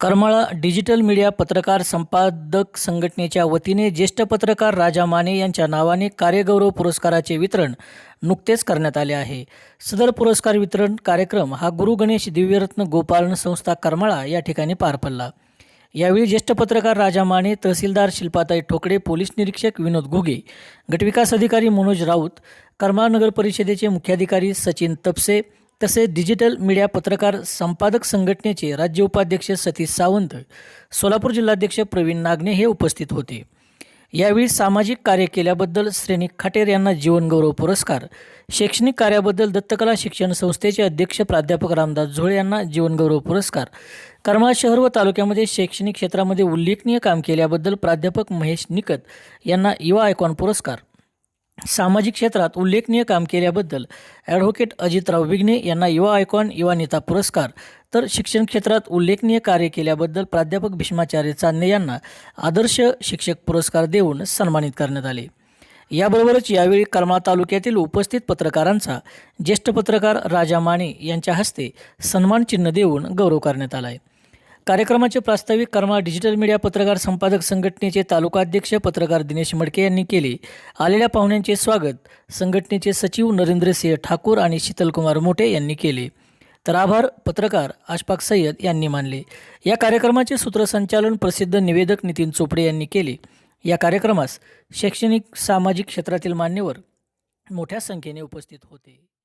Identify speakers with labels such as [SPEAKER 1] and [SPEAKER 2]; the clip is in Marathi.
[SPEAKER 1] करमाळा डिजिटल मीडिया पत्रकार संपादक संघटनेच्या वतीने ज्येष्ठ पत्रकार राजा माने यांच्या नावाने कार्यगौरव पुरस्काराचे वितरण नुकतेच करण्यात आले आहे. सदर पुरस्कार वितरण कार्यक्रम हा गुरु गणेश दिव्यरत्न गोपालन संस्था करमाळा या ठिकाणी पार पडला. यावेळी ज्येष्ठ पत्रकार राजा माने तहसीलदार शिल्पाताई ठोकळे पोलीस निरीक्षक विनोद घुगे गटविकास अधिकारी मनोज राऊत करमाळा नगर परिषदेचे मुख्याधिकारी सचिन तपसे तसेच डिजिटल मीडिया पत्रकार संपादक संघटनेचे राज्य उपाध्यक्ष सतीश सावंत सोलापूर जिल्हाध्यक्ष प्रवीण नागणे हे उपस्थित होते. यावेळी सामाजिक कार्य केल्याबद्दल श्रेणी खाटेर यांना जीवनगौरव पुरस्कार शैक्षणिक कार्याबद्दल दत्तकला शिक्षण संस्थेचे अध्यक्ष प्राध्यापक रामदास झोळे यांना जीवनगौरव पुरस्कार. करमाळा शहर व तालुक्यामध्ये शैक्षणिक क्षेत्रामध्ये उल्लेखनीय काम केल्याबद्दल प्राध्यापक महेश निकत यांना युवा आयकॉन पुरस्कार. सामाजिक क्षेत्रात उल्लेखनीय काम केल्याबद्दल ॲडव्होकेट अजितराव विघ्ने यांना युवा आयकॉन युवा नेता पुरस्कार. तर शिक्षण क्षेत्रात उल्लेखनीय कार्य केल्याबद्दल प्राध्यापक भीष्माचार्य चांदणे यांना आदर्श शिक्षक पुरस्कार देऊन सन्मानित करण्यात आले. याबरोबरच यावेळी करमाळा तालुक्यातील उपस्थित पत्रकारांचा ज्येष्ठ पत्रकार राजा माने यांच्या हस्ते सन्मान चिन्ह देऊन गौरव करण्यात आला आहे कार्यक्रमाचे प्रास्ताविक कर्मा डिजिटल मीडिया पत्रकार संपादक संघटनेचे तालुकाध्यक्ष पत्रकार दिनेश मडके यांनी केले. आलेल्या पाहुण्यांचे स्वागत संघटनेचे सचिव नरेंद्रसिंह ठाकूर आणि शीतलकुमार मोठे यांनी केले. तर आभार पत्रकार आशपाक सय्यद यांनी मानले. या कार्यक्रमाचे सूत्रसंचालन प्रसिद्ध निवेदक नितीन चोपडे यांनी केले. या कार्यक्रमास शैक्षणिक सामाजिक क्षेत्रातील मान्यवर मोठ्या संख्येने उपस्थित होते.